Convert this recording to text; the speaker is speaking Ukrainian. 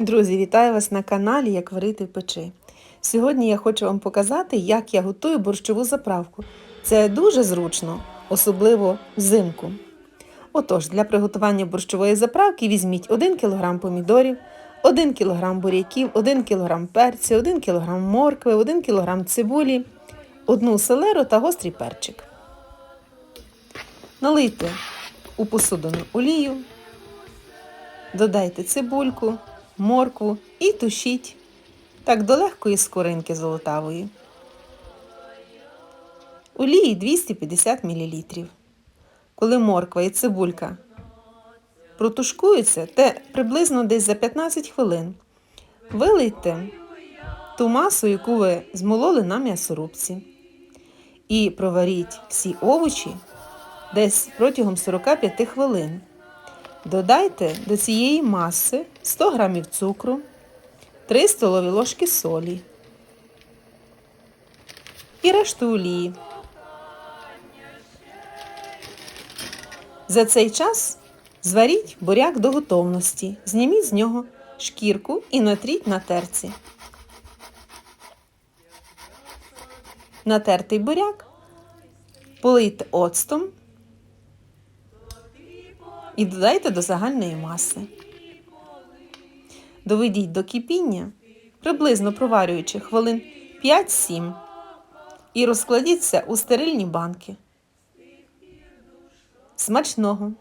Друзі, вітаю вас на каналі Як варити в печі. Сьогодні я хочу вам показати, як я готую борщову заправку. Це дуже зручно, особливо взимку. Отож, для приготування борщової заправки візьміть 1 кг помідорів, 1 кг буряків, 1 кг перцю, 1 кг моркви, 1 кг цибулі, 1 селеру та гострий перчик. Налийте у посудину олію, Додайте цибульку, моркву і тушіть так до легкої скоринки золотавої. Олії 250 мл. Коли морква і цибулька протушкуються, те приблизно десь за 15 хвилин. Вилийте ту масу, яку ви змололи на м'ясорубці. І проваріть всі овочі десь протягом 45 хвилин. Додайте до цієї маси 100 г цукру, 3 столові ложки солі і решту олії. За цей час зваріть буряк до готовності, зніміть з нього шкірку і натріть на терці. Натертий буряк полийте оцтом і додайте до загальної маси. Доведіть до кипіння, приблизно проварюючи хвилин 5-7 і розкладіться у стерильні банки. Смачного!